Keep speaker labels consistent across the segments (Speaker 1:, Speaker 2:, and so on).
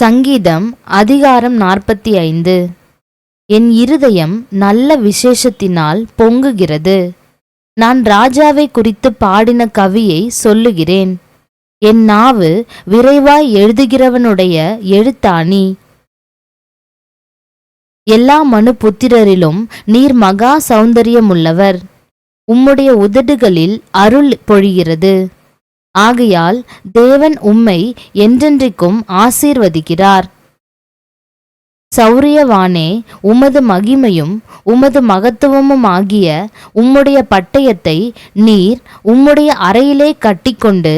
Speaker 1: சங்கீதம் அதிகாரம் நாற்பத்தி ஐந்து. என் இருதயம் நல்ல விசேஷத்தினால் பொங்குகிறது. நான் ராஜாவை குறித்து பாடின கவியை சொல்லுகிறேன். என் நாவு விரைவாய் எழுதுகிறவனுடைய எழுத்தாணி. எல்லா மனு புத்திரரிலும் நீர் மகா சௌந்தரியமுள்ளவர். உம்முடைய உதடுகளில் அருள் பொழிகிறது. ஆகையால் தேவன் உம்மை என்றென்றைக்கும் ஆசீர்வதிக்கிறார். சௌரியவானே உமது மகிமையும் உமது மகத்துவமும் ஆகிய உம்முடைய பட்டயத்தை நீர் உம்முடைய அறையிலே கட்டிக்கொண்டு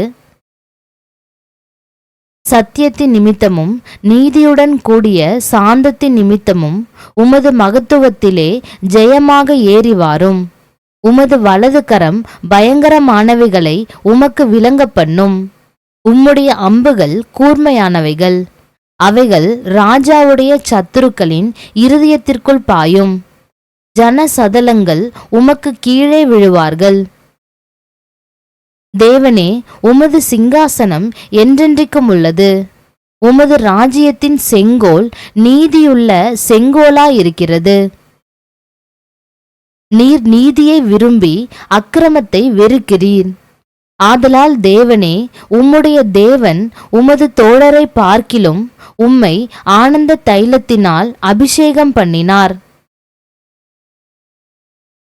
Speaker 1: சத்தியத்தின் நிமித்தமும் நீதியுடன் கூடிய சாந்தத்தின் நிமித்தமும் உமது மகத்துவத்திலே ஜெயமாக ஏறி வாரும் உமது வலது கரம் பயங்கரமானவைகளை உமக்கு விளங்க பண்ணும் உம்முடைய அம்புகள் கூர்மையானவைகள். அவைகள் ராஜாவுடைய சத்துருக்களின் இருதயத்திற்குள் பாயும். ஜன சதலங்கள் உமக்கு கீழே விழுவார்கள். தேவனே உமது சிங்காசனம் என்றென்றைக்கும் உள்ளது. உமது ராஜ்யத்தின் செங்கோல் நீதியுள்ள செங்கோலாயிருக்கிறது. நீர் நீதியை விரும்பி அக்கிரமத்தை வெறுக்கிறீர். ஆதலால் தேவனே உம்முடைய தேவன் உமது தோழரை பார்க்கிலும் உம்மை ஆனந்த தைலத்தினால் அபிஷேகம் பண்ணினார்.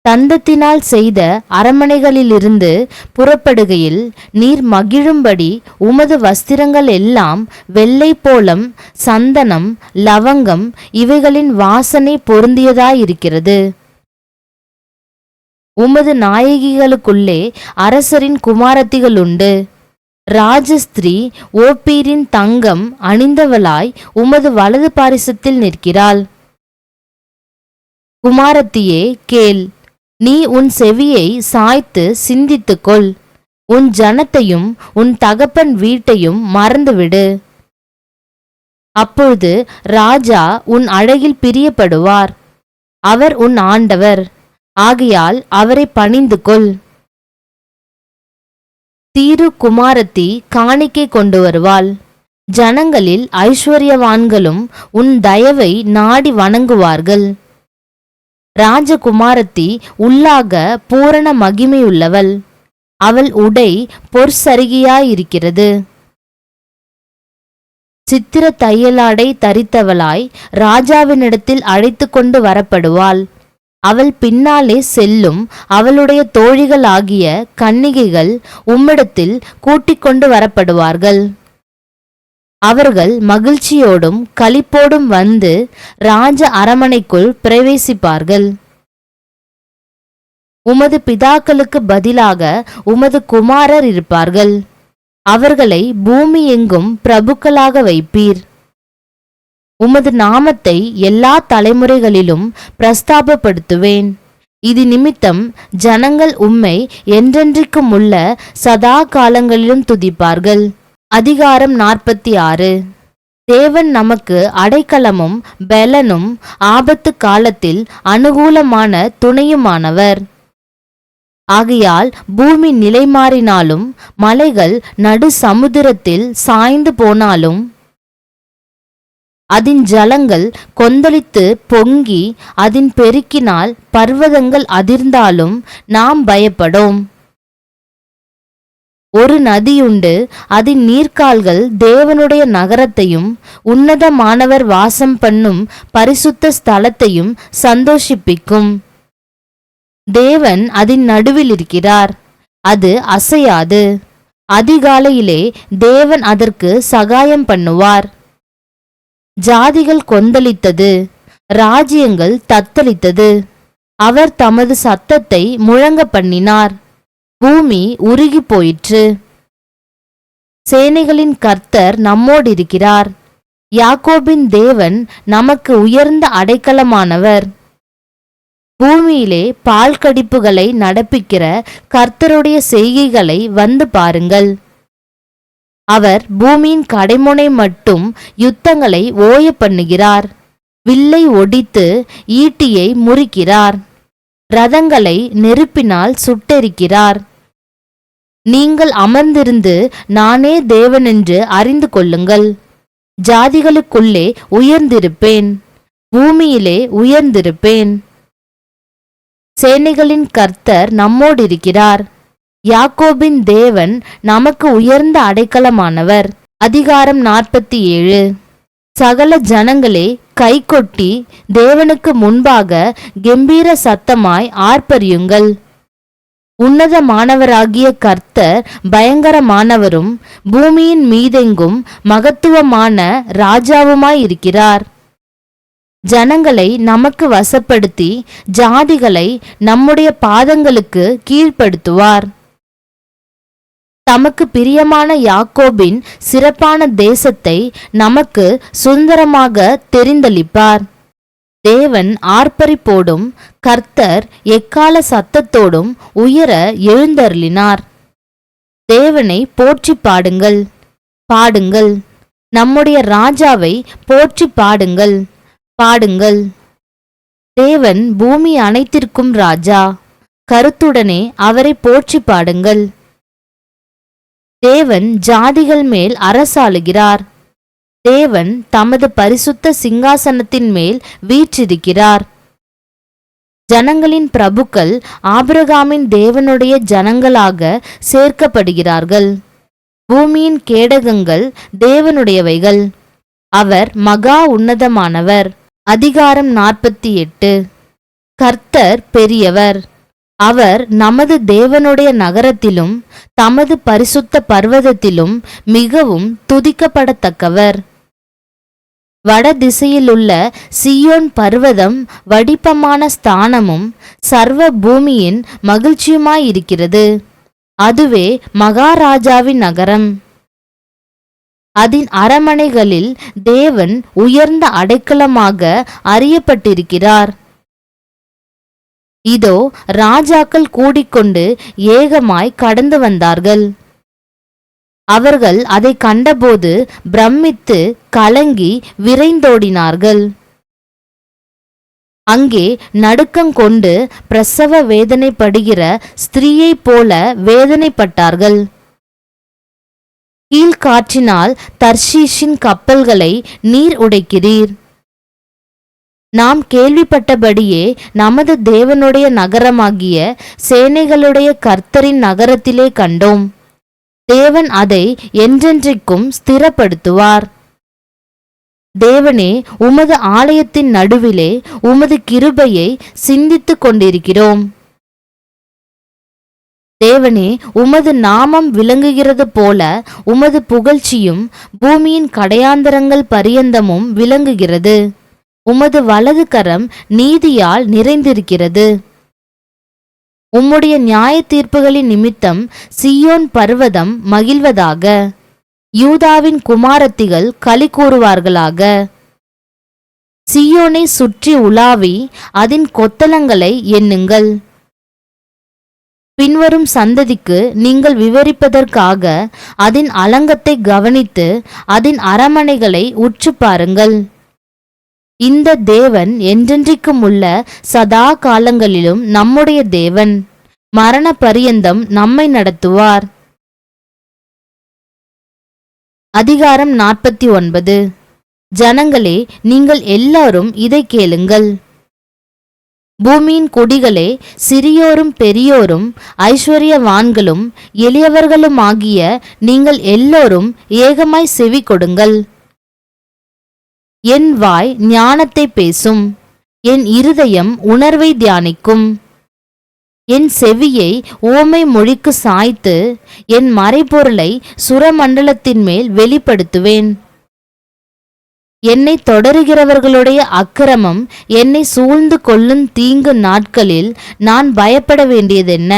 Speaker 1: தந்தத்தினால் செய்த அரமனைகளிலிருந்து புறப்படுகையில் நீர் மகிழும்படி உமது வஸ்திரங்கள் எல்லாம் வெள்ளை போலம் சந்தனம் லவங்கம் இவைகளின் வாசனை பொருந்தியதாயிருக்கிறது. உமது நாயகிகளுக்குள்ளே அரசரின் குமாரத்திகளுண்டு. ராஜஸ்திரீ ஓப்பீரின் தங்கம் அணிந்தவளாய் உமது வலது பாரிசத்தில் நிற்கிறாள். குமாரத்தியே கேள். நீ உன் செவியை சாய்த்து சிந்தித்துக்கொள். உன் ஜனத்தையும் உன் தகப்பன் வீட்டையும் மறந்துவிடு. அப்பொழுது ராஜா உன் அழகில் பிரியப்படுவார். அவர் உன் ஆண்டவர். ஆகையால் அவரை பணிந்து கொள். தீரு குமாரத்தி காணிக்கை கொண்டு வருவாள். ஜனங்களில் ஐஸ்வர்யவான்களும் உன் தயவை நாடி வணங்குவார்கள். ராஜகுமாரத்தி உள்ளாக பூரண மகிமையுள்ளவள். அவள் உடை பொற்சருகியாயிருக்கிறது. சித்திர தையலாடை தரித்தவளாய் ராஜாவினிடத்தில் அழைத்து கொண்டு வரப்படுவாள். அவள் பின்னாலே செல்லும் அவளுடைய தோழிகளாகிய கன்னிகைகள் உம்மிடத்தில் கூட்டிக் கொண்டு வரப்படுவார்கள். அவர்கள் மகிழ்ச்சியோடும் களிப்போடும் வந்து ராஜ அரமனைக்குள் பிரவேசிப்பார்கள். உமது பிதாக்களுக்கு பதிலாக உமது குமாரர் இருப்பார்கள். அவர்களை பூமி எங்கும் பிரபுக்களாக வைப்பீர். உமது நாமத்தை எல்லா தலைமுறைகளிலும் பிரஸ்தாபப்படுத்துவேன். இது நிமித்தம் ஜனங்கள் உம்மை என்றென்றைக்கும் உள்ள சதா காலங்களிலும் துதிப்பார்கள். அதிகாரம் நாற்பத்தி ஆறு தேவன் நமக்கு அடைக்கலமும் பெலனும் ஆபத்து காலத்தில் அனுகூலமான துணையுமானவர். ஆகையால் பூமி நிலை மாறினாலும் மலைகள் நடு சமுத்திரத்தில் சாய்ந்து போனாலும் அதன் ஜலங்கள் கொந்தளித்து பொங்கி அதன் பெருக்கினால் பர்வதங்கள் அதிர்ந்தாலும் நாம் பயப்படோம். ஒரு நதியுண்டு அதன் நீர்க்கால்கள் தேவனுடைய நகரத்தையும் உன்னதமானவர் வாசம் பண்ணும் பரிசுத்த ஸ்தலத்தையும் சந்தோஷிப்பிக்கும். தேவன் அதன் நடுவில் இருக்கிறார் அது அசையாது. அதிகாலையிலே தேவன் அதற்கு சகாயம் பண்ணுவார். ஜாதிகள் கொந்தளித்தது ராஜ்யங்கள் தத்தளித்தது. அவர் தமது சத்தத்தை முழங்க பண்ணினார். பூமி உருகி போயிற்று. சேனைகளின் கர்த்தர் நம்மோடிருக்கிறார். யாக்கோபின் தேவன் நமக்கு உயர்ந்த அடைக்கலமானவர். பூமியிலே பால் கடிப்புகளை நடப்பிக்கிற கர்த்தருடைய செய்கைகளை வந்து பாருங்கள். அவர் பூமியின் கடைமுனை மட்டும் யுத்தங்களை ஓய பண்ணுகிறார். வில்லை ஒடித்து ஈட்டியை முறிக்கிறார். ரதங்களை நெருப்பினால் சுட்டெரிக்கிறார். நீங்கள் அமர்ந்திருந்து நானே தேவனென்று அறிந்து கொள்ளுங்கள். ஜாதிகளுக்குள்ளே உயர்ந்திருப்பேன். பூமியிலே உயர்ந்திருப்பேன். சேனைகளின் கர்த்தர் நம்மோடிருக்கிறார். யாக்கோபின் தேவன் நமக்கு உயர்ந்த அடைக்கலமானவர். அதிகாரம் நாற்பத்தி ஏழு சகல ஜனங்களே கைகொட்டி தேவனுக்கு முன்பாக கெம்பீர சத்தமாய் ஆர்ப்பரியுங்கள். உன்னதமானவராகிய கர்த்தர் பயங்கரமானவரும் பூமியின் மீதெங்கும் மகத்துவமான ராஜாவுமாயிருக்கிறார். ஜனங்களை நமக்கு வசப்படுத்தி ஜாதிகளை நம்முடைய பாதங்களுக்கு கீழ்ப்படுத்துவார். தமக்கு பிரியமான யாக்கோபின் சிறப்பான தேசத்தை நமக்கு சுந்தரமாக தெரிந்தளிப்பார். தேவன் ஆர்ப்பரிப்போடும் கர்த்தர் எக்கால சத்தத்தோடும் உயர எழுந்தருளினார். தேவனை போற்றி பாடுங்கள். பாடுங்கள். நம்முடைய ராஜாவை போற்றி பாடுங்கள். பாடுங்கள். தேவன் பூமி அனைத்திற்கும் ராஜா. கருத்துடனே அவரை போற்றி பாடுங்கள். தேவன் ஜாதிகள் மேல் அரசாளுகிறார். தேவன் தமது பரிசுத்த சிங்காசனத்தின் மேல் வீற்றிருக்கிறார். ஜனங்களின் பிரபுக்கள் ஆபிரகாமின் தேவனுடைய ஜனங்களாக சேர்க்கப்படுகிறார்கள். பூமியின் கேடகங்கள் தேவனுடையவைகள். அவர் மகா உன்னதமானவர். அதிகாரம் நாற்பத்தி எட்டு. கர்த்தர் பெரியவர். அவர் நமது தேவனுடைய நகரத்திலும் தமது பரிசுத்த பர்வதத்திலும் மிகவும் துதிக்கப்படத்தக்கவர். வடதிசையிலுள்ள சியோன் பர்வதம் வடிப்பமான ஸ்தானமும் சர்வ பூமியின் மகிழ்ச்சியுமாயிருக்கிறது. அதுவே மகாராஜாவின் நகரம். அதன் அரமனைகளில் தேவன் உயர்ந்த அடைக்கலமாக அறியப்பட்டிருக்கிறார். இதோ ராஜாக்கள் கூடிக்கொண்டு ஏகமாய் கடந்து வந்தார்கள். அவர்கள் அதை கண்டபோது பிரமித்து கலங்கி விரைந்தோடினார்கள். அங்கே நடுக்கங்கொண்டு பிரசவ வேதனைப்படுகிற ஸ்திரீயைப் போல வேதனைப்பட்டார்கள். கீழ்காற்றினால் தர்ஷீஷின் கப்பல்களை நீர் உடைக்கிறீர். நாம் கேள்விப்பட்டபடியே நமது தேவனுடைய நகரமாகிய சேனைகளுடைய கர்த்தரின் நகரத்திலே கண்டோம். தேவன் அதை என்றென்றைக்கும் ஸ்திரப்படுத்துவார். தேவனே உமது ஆலயத்தின் நடுவிலே உமது கிருபையை சிந்தித்துக் கொண்டிருக்கிறோம். தேவனே உமது நாமம் விளங்குகிறது போல உமது புகழ்ச்சியும் பூமியின் கடையாந்தரங்கள் பரியந்தமும் விளங்குகிறது. உமது வலது கரம் நீதியால் நிறைந்திருக்கிறது. உம்முடைய நியாய தீர்ப்புகளின் நிமித்தம் சியோன் பர்வதம் மகிழ்வதாக. யூதாவின் குமாரத்திகள் களி கூறுவார்களாக. சியோனை சுற்றி உலாவி அதன் கொத்தளங்களை எண்ணுங்கள். பின்வரும் சந்ததிக்கு நீங்கள் விவரிப்பதற்காக அதன் அலங்கத்தை கவனித்து அதன் அரமனைகளை உற்று பாருங்கள். இந்த தேவன் என்றென்றைக்கும் உள்ள சதா காலங்களிலும் நம்முடைய தேவன். மரண பரியந்தம் நம்மை நடத்துவார். அதிகாரம் நாற்பத்தி ஒன்பது. ஜனங்களே நீங்கள் எல்லாரும் இதை கேளுங்கள். பூமியின் கொடிகளே சிறியோரும் பெரியோரும் ஐஸ்வர்யவான்களும் எளியவர்களுமாகிய நீங்கள் எல்லோரும் ஏகமாய் செவி கொடுங்கள் என் வாய் ஞானத்தை பேசும். என் இருதயம் உணர்வை தியானிக்கும். என் செவியை ஓமை மொழிக்கு சாய்த்து என் மறைபொருளை சுரமண்டலத்தின் மேல் வெளிப்படுத்துவேன். என்னை தொடருகிறவர்களுடைய அக்கிரமம் என்னை சூழ்ந்து கொள்ளும் தீங்கு நாட்களில் நான் பயப்பட வேண்டியதென்ன?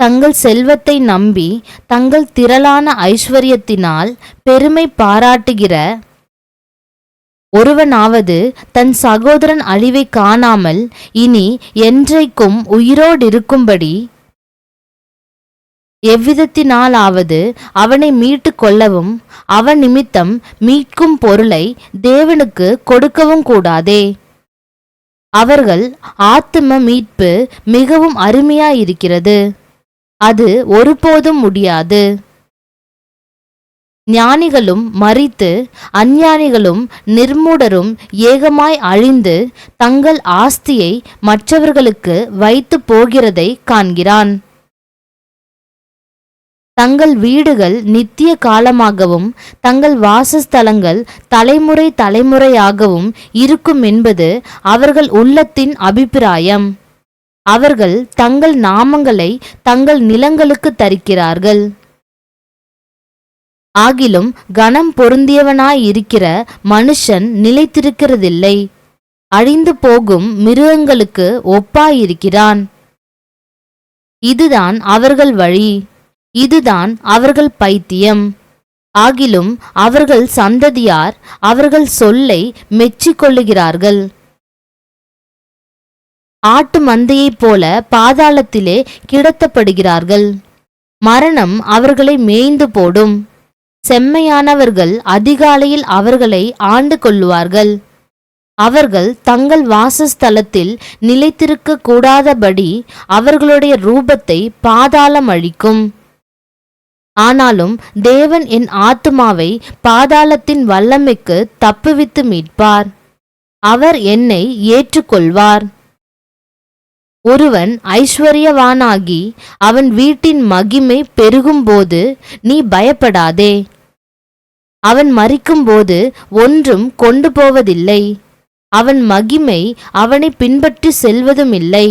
Speaker 1: தங்கள் செல்வத்தை நம்பி தங்கள் திரளான ஐஸ்வர்யத்தினால் பெருமை பாராட்டுகிற ஒருவனாவது தன் சகோதரன் அழிவை காணாமல் இனி என்றைக்கும் உயிரோடிருக்கும்படி எவ்விதத்தினாலாவது அவனை மீட்டு கொள்ளவும் அவன் நிமித்தம் மீட்கும் பொருளை தேவனுக்கு கொடுக்கவும் கூடாதே. அவர்கள் ஆத்தும மீட்பு மிகவும் அருமையாயிருக்கிறது. அது ஒருபோதும் முடியாது. ஞானிகளும் மறித்து அஞ்ஞானிகளும் நிர்மூடரும் ஏகமாய் அழிந்து தங்கள் ஆஸ்தியை மற்றவர்களுக்கு வைத்து போகிறதை காண்கிறான். தங்கள் வீடுகள் நித்திய காலமாகவும் தங்கள் வாசஸ்தலங்கள் தலைமுறை தலைமுறையாகவும் இருக்கும் என்பது அவர்கள் உள்ளத்தின் அபிப்பிராயம். அவர்கள் தங்கள் நாமங்களை தங்கள் நிலங்களுக்கு தரிக்கிறார்கள். ஆகிலும் கனம் பொருந்தியவனாயிருக்கிற மனுஷன் நிலைத்திருக்கிறதில்லை. அழிந்து போகும் மிருகங்களுக்கு ஒப்பாயிருக்கிறான். இதுதான் அவர்கள் வழி. இதுதான் அவர்கள் பைத்தியம். ஆகிலும் அவர்கள் சந்ததியார் அவர்கள் சொல்லை மெச்சிக்கொள்ளுகிறார்கள். ஆட்டு மந்தையைப் போல பாதாளத்திலே கிடத்தப்படுகிறார்கள். மரணம் அவர்களை மேய்ந்து போடும். செம்மையானவர்கள் அதிகாலையில் அவர்களை ஆண்டு கொள்ளுவார்கள். அவர்கள் தங்கள் வாசஸ்தலத்தில் நிலைத்திருக்க கூடாதபடி அவர்களுடைய ரூபத்தை பாதாளம் அழிக்கும். ஆனாலும் தேவன் என் ஆத்துமாவை பாதாளத்தின் வல்லமைக்கு தப்புவித்து மீட்பார். அவர் என்னை ஏற்றுக்கொள்வார். ஒருவன் ஐஸ்வர்யவானாகி அவன் வீட்டின் மகிமை பெருகும்போது நீ பயப்படாதே. அவன் மறிக்கும்போது ஒன்றும் கொண்டு போவதில்லை. அவன் மகிமை அவனை பின்பற்றி செல்வதுமில்லை.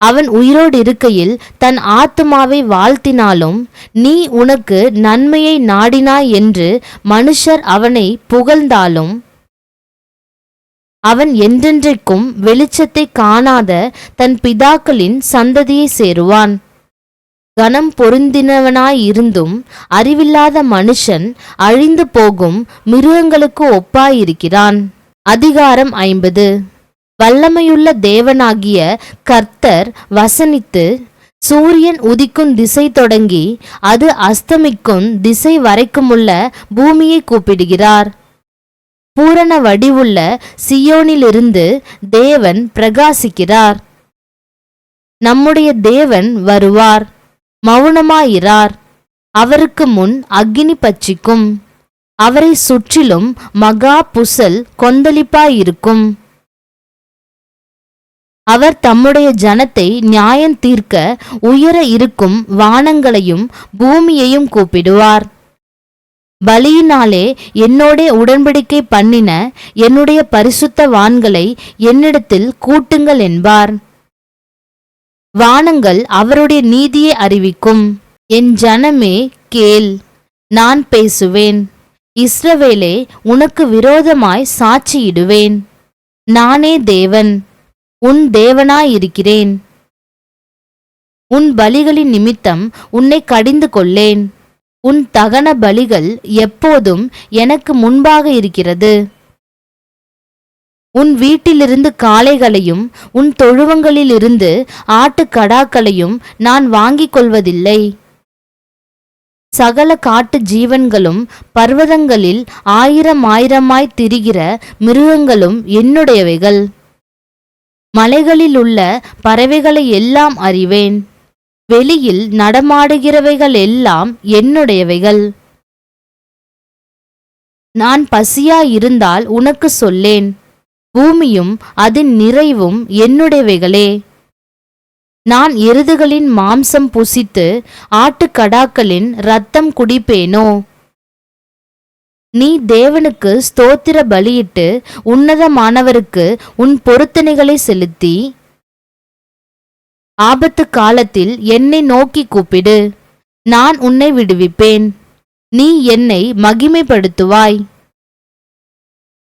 Speaker 1: அவன் உயிரோடு இருக்கையில் தன் ஆத்மாவை வாழ்த்தினாலும் நீ உனக்கு நன்மையை நாடினாய் என்று மனுஷர் அவனை புகழ்ந்தாலும் அவன் என்றென்றைக்கும் வெளிச்சத்தை காணாத தன் பிதாக்களின் சந்ததியை சேருவான். கனம் பொருந்தினவனாயிருந்தும் அறிவில்லாத மனுஷன் அழிந்து போகும் மிருகங்களுக்கு ஒப்பாயிருக்கிறான். அதிகாரம் ஐம்பது. வல்லமையுள்ள தேவனாகிய கர்த்தர் வசனித்து சூரியன் உதிக்கும் திசை தொடங்கி அது அஸ்தமிக்கும் திசை வரைக்குமுள்ள பூமியை கூப்பிடுகிறார். பூரண வடிவுள்ள சியோனிலிருந்து தேவன் பிரகாசிக்கிறார். நம்முடைய தேவன் வருவார் மௌனமாயிரார் அவருக்கு முன் அக்னி பட்சிக்கும் அவரை சுற்றிலும் மகா புசல் கொந்தளிப்பாயிருக்கும். அவர் தம்முடைய ஜனத்தை நியாயம் தீர்க்க உயர இருக்கும் வானங்களையும் பூமியையும் கூப்பிடுவார். பலியினாலே என்னோடே உடன்படிக்கை பண்ணின என்னுடைய பரிசுத்த வான்களை என்னிடத்தில் கூட்டுங்கள் என்பார். வானங்கள் அவருடைய நீதியை அறிவிக்கும். என் ஜனமே கேள் நான் பேசுவேன். இஸ்ரவேலே உனக்கு விரோதமாய் சாட்சியிடுவேன். நானே தேவன் உன் தேவனாயிருக்கிறேன். உன் பலிகளின் நிமித்தம் உன்னை கடிந்து கொள்ளேன் உன் தகன பலிகள் எப்போதும் எனக்கு முன்பாக இருக்கிறது. உன் வீட்டிலிருந்து காளைகளையும் உன் தொழுவங்களிலிருந்து ஆட்டுக்கடாக்களையும் நான் வாங்கிக் கொள்வதில்லை. சகல காட்டு ஜீவன்களும் பர்வதங்களில் ஆயிரம் ஆயிரமாய் திரிகிற மிருகங்களும் என்னுடையவைகள். மலைகளில் உள்ள பறவைகளை எல்லாம் அறிவேன். வெளியில் நடமாடுகிறவைகள் எல்லாம் என்னுடையவைகள். நான் பசியாயிருந்தால் உனக்கு சொல்லேன் பூமியும் அதன் நிறைவும் என்னுடையவைகளே. நான் எருதுகளின் மாம்சம் புசித்து ஆட்டுக்கடாக்களின் இரத்தம் குடிப்பேனோ? நீ தேவனுக்கு ஸ்தோத்திர பலியிட்டு உன்னதமானவருக்கு உன் பொருத்தனைகளை செலுத்தி ஆபத்து காலத்தில் என்னை நோக்கி கூப்பிடு. நான் உன்னை விடுவிப்பேன். நீ என்னை மகிமைப்படுத்துவாய்.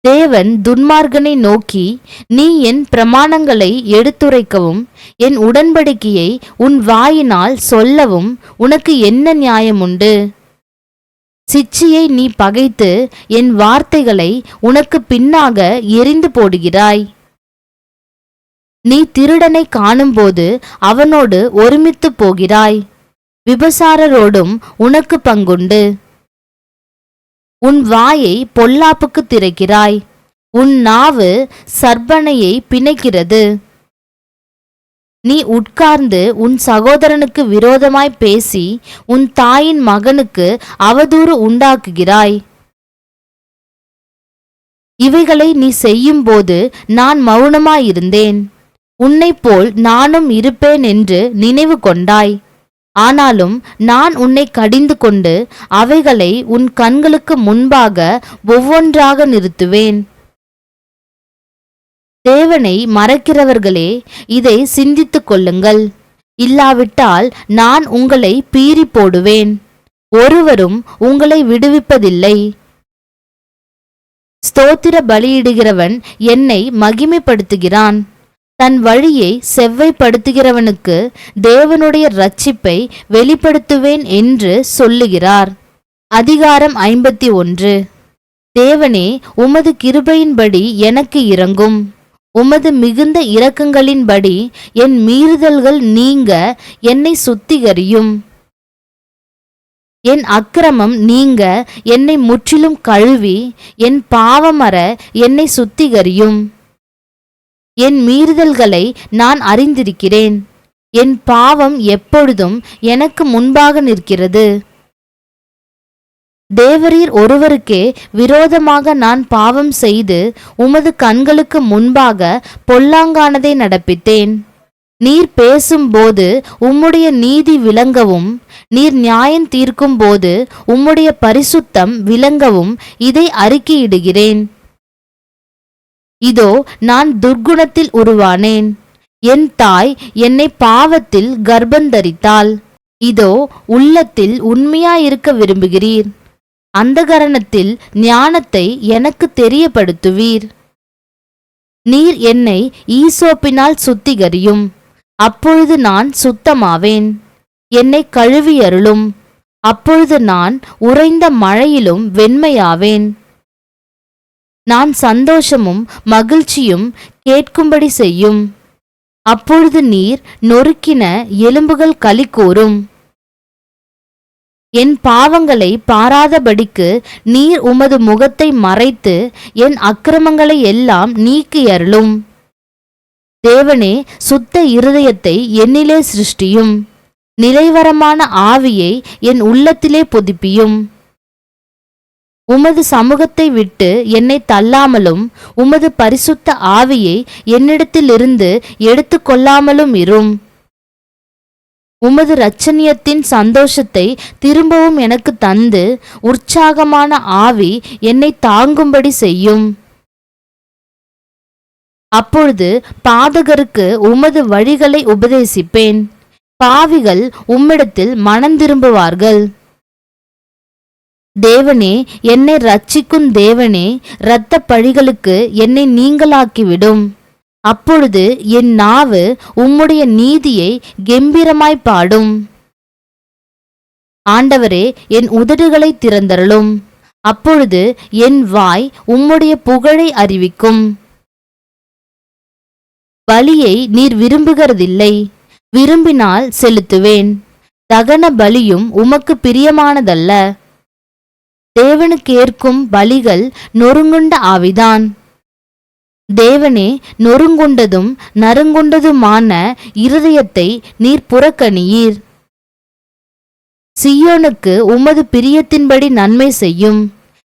Speaker 1: தேவன் துன்மார்கனை நோக்கி நீ என் பிரமாணங்களை எடுத்துரைக்கவும் என் உடன்படிக்கையை உன் வாயினால் சொல்லவும் உனக்கு என்ன நியாயம் உண்டு சிச்சியை நீ பகைத்து என் வார்த்தைகளை உனக்கு பின்னாக எரிந்து போடுகிறாய். நீ திருடனை காணும்போது அவனோடு ஒருமித்து போகிறாய். விபசாரரோடும் உனக்கு பங்குண்டு. உன் வாயை பொல்லாப்புக்கு திறக்கிறாய். உன் நாவு சர்பனையை பிணைக்கிறது. நீ உட்கார்ந்து உன் சகோதரனுக்கு விரோதமாய் பேசி உன் தாயின் மகனுக்கு அவதூறு உண்டாக்குகிறாய். இவைகளை நீ செய்யும்போது நான் மௌனமாயிருந்தேன். உன்னைப் போல் நானும் இருப்பேன் என்று நினைவு கொண்டாய். ஆனாலும் நான் உன்னை கடிந்து கொண்டு அவைகளை உன் கண்களுக்கு முன்பாக ஒவ்வொன்றாக நிறுத்துவேன். தேவனை மறக்கிறவர்களே இதை சிந்தித்துக் கொள்ளுங்கள். இல்லாவிட்டால் நான் உங்களை பீறி போடுவேன். ஒருவரும் உங்களை விடுவிப்பதில்லை. ஸ்தோத்திர பலியிடுகிறவன் என்னை மகிமைப்படுத்துகிறான். தன் வழியை செவ்வைப்படுத்துகிறவனுக்கு தேவனுடைய ரட்சிப்பை வெளிப்படுத்துவேன் என்று சொல்லுகிறார். அதிகாரம் ஐம்பத்தி ஒன்று. தேவனே உமது கிருபையின்படி எனக்கு இறங்கும் உமது மிகுந்த இரக்கங்களின்படி என் மீறுதல்கள் நீங்க என்னை சுத்திகரியும். என் அக்கிரமம் நீங்க என்னை முற்றிலும் கழுவி என் பாவமர என்னை சுத்திகரியும். என் மீறுதல்களை நான் அறிந்திருக்கிறேன். என் பாவம் எப்பொழுதும் எனக்கு முன்பாக நிற்கிறது. தேவரீர் ஒருவருக்கே விரோதமாக நான் பாவம் செய்து உமது கண்களுக்கு முன்பாக பொல்லாங்கானதை நடப்பித்தேன். நீர் பேசும்போது உம்முடைய நீதி விளங்கவும் நீர் நியாயம் தீர்க்கும் போது உம்முடைய பரிசுத்தம் விளங்கவும் இதை அறிக்கையிடுகிறேன். இதோ நான் துர்க்குணத்தில் உருவானேன். என் தாய் என்னை பாவத்தில் கர்ப்பந்தரித்தாள். இதோ உள்ளத்தில் உண்மையாயிருக்க விரும்புகிறீர். அந்தகரணத்தில் ஞானத்தை எனக்கு தெரியப்படுத்துவீர். நீர் என்னை ஈசோப்பினால் சுத்திகரியும். அப்பொழுது நான் சுத்தமாவேன். என்னை கழுவியருளும். அப்பொழுது நான் உறைந்த மழையிலும் வெண்மையாவேன். நான் சந்தோஷமும் மகிழ்ச்சியும் கேட்கும்படி செய்யும். அப்பொழுது நீர் நொறுக்கின எலும்புகள் களி கூறும். என் பாவங்களை பாராதபடிக்கு நீர் உமது முகத்தை மறைத்து என் அக்கிரமங்களை எல்லாம் நீக்கியருளும் தேவனே சுத்த இருதயத்தை என்னிலே சிருஷ்டியும். நிலைவரமான ஆவியை என் உள்ளத்திலே புதுப்பியும். உமது சமூகத்தை விட்டு என்னை தள்ளாமலும் உமது பரிசுத்த ஆவியை என்னிடத்திலிருந்து எடுத்து கொள்ளாமலும் இரும். உமது இரட்சணியத்தின் சந்தோஷத்தை திரும்பவும் எனக்கு தந்து உற்சாகமான ஆவி என்னை தாங்கும்படி செய்யும். அப்பொழுது பாதகருக்கு உமது வழிகளை உபதேசிப்பேன். பாவிகள் உம்மிடத்தில் மனம் திரும்புவார்கள். தேவனே என்னை ரட்சிக்கும் தேவனே இரத்த பழிகளுக்கு என்னை நீங்களாக்கிவிடும். அப்பொழுது என் நாவு உம்முடைய நீதியை கெம்பீரமாய் பாடும். ஆண்டவரே என் உதடுகளை திறந்தருளும். அப்பொழுது என் வாய் உம்முடைய புகழை அறிவிக்கும். பலியை நீர் விரும்புகிறதில்லை. விரும்பினால் செலுத்துவேன். தகன பலியும் உமக்கு பிரியமானதல்ல. தேவனுக்கேற்கும் பலிகள் நொறுங்குண்ட ஆவிதான். தேவனே நொறுங்குண்டதும் நறுங்குண்டதுமான இருதயத்தை நீர் புறக்கணியீர். சியோனுக்கு உமது பிரியத்தின்படி நன்மை செய்யும்.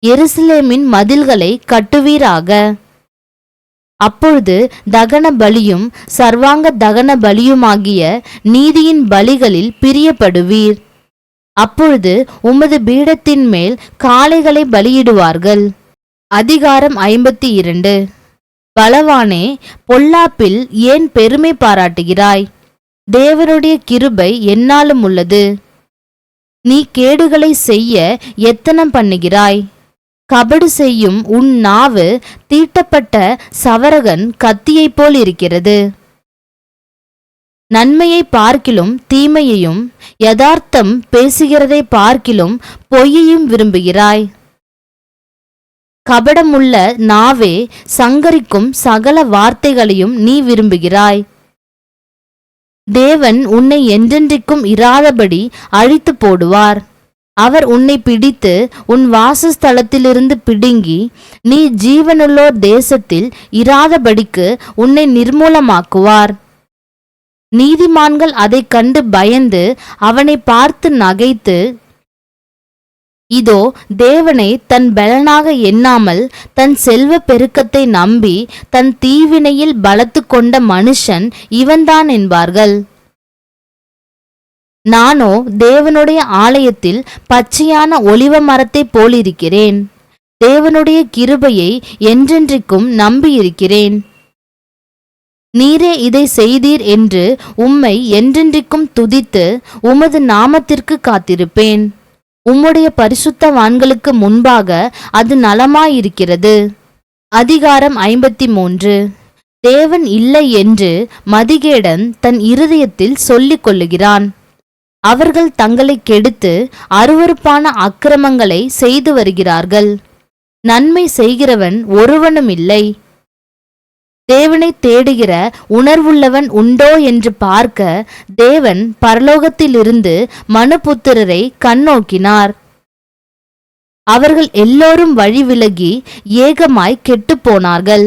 Speaker 1: எருசலேமின் மதில்களை கட்டுவீராக. அப்பொழுது தகன பலியும் சர்வாங்க தகன பலியுமாகிய நீதியின் பலிகளில் பிரியப்படுவீர். அப்பொழுது உமது பீடத்தின் மேல் காளைகளை பலியிடுவார்கள். அதிகாரம் ஐம்பத்தி இரண்டு. பலவானே பொல்லாப்பில் ஏன் பெருமை பாராட்டுகிறாய்? தேவனுடைய கிருபை என்னாலும் உள்ளது. நீ கேடுகளை செய்ய எத்தனம் பண்ணுகிறாய்? கபடு செய்யும் உன் நாவு தீட்டப்பட்ட சவரகன் கத்தியைப் போல் இருக்கிறது. நன்மையை பார்க்கிலும் தீமையையும் யதார்த்தம் பேசுகிறதை பார்க்கிலும் பொய்யையும் விரும்புகிறாய். கபடமுள்ள நாவே சங்கரிக்கும் சகல வார்த்தைகளையும் நீ விரும்புகிறாய். தேவன் உன்னை என்றென்றைக்கும் இராதபடி அழித்து போடுவார். அவர் உன்னை பிடித்து உன் வாசஸ்தலத்திலிருந்து பிடுங்கி நீ ஜீவனுள்ளோர் தேசத்தில் இராதபடிக்கு உன்னை நிர்மூலமாக்குவார். நீதிமான்கள் அதைக் கண்டு பயந்து அவனை பார்த்து நகைத்து இதோ தேவனை தன் பலனாக எண்ணாமல் தன் செல்வ பெருக்கத்தை நம்பி தன் தீவினையில் பலத்து கொண்ட மனுஷன் இவன்தான் என்பார்கள். நானோ தேவனுடைய ஆலயத்தில் பச்சையான ஒளிவ மரத்தைப் போலிருக்கிறேன். தேவனுடைய கிருபையை என்றென்றைக்கும் நம்பியிருக்கிறேன். நீரே இதை செய்தீர் என்று உம்மை என்றென்றைக்கும் துதித்து உமது நாமத்திற்கு காத்திருப்பேன். உம்முடைய பரிசுத்தவான்களுக்கு முன்பாக அது நலமாயிருக்கிறது. அதிகாரம் ஐம்பத்தி மூன்று தேவன் இல்லை என்று மதிகேடன் தன் இருதயத்தில் சொல்லிக் கொள்ளுகிறான். அவர்கள் தங்களை கெடுத்து அருவருப்பான அக்கிரமங்களை செய்து வருகிறார்கள். நன்மை செய்கிறவன் ஒருவனும் இல்லை தேவனை தேடுகிற உணர்வுள்ளவன் உண்டோ என்று பார்க்க தேவன் பரலோகத்திலிருந்து மனுபுத்திரரை கண்ணோக்கினார். அவர்கள் எல்லோரும் வழி விலகி ஏகமாய் கெட்டுப் போனார்கள்.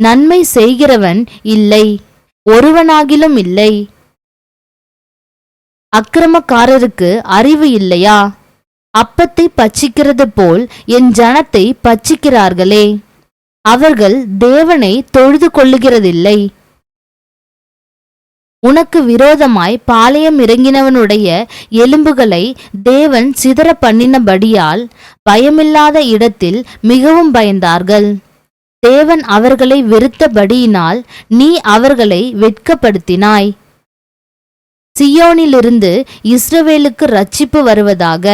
Speaker 1: நன்மை செய்கிறவன் இல்லை ஒருவனாகிலும் இல்லை. அக்கிரமக்காரருக்கு அறிவு இல்லையா? அப்பத்தை பச்சிக்கிறது போல் என் ஜனத்தை பச்சிக்கிறார்களே அவர்கள் தேவனை தொழுது கொள்ளுகிறதில்லை. உனக்கு விரோதமாய் பாளையம் இறங்கினவனுடைய எலும்புகளை தேவன் சிதற பண்ணினபடியால் பயமில்லாத இடத்தில் மிகவும் பயந்தார்கள். தேவன் அவர்களை வெறுத்தபடியினால் நீ அவர்களை வெட்கப்படுத்தினாய். சியோனிலிருந்து இஸ்ரவேலுக்கு ரட்சிப்பு வருவதாக.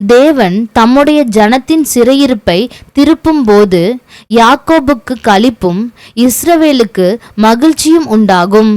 Speaker 1: தேவன் தம்முடைய ஜனத்தின் சிறையிருப்பை திருப்பும்போது யாக்கோபுக்கு களிப்பும் இஸ்ரவேலுக்கு மகிழ்ச்சியும் உண்டாகும்.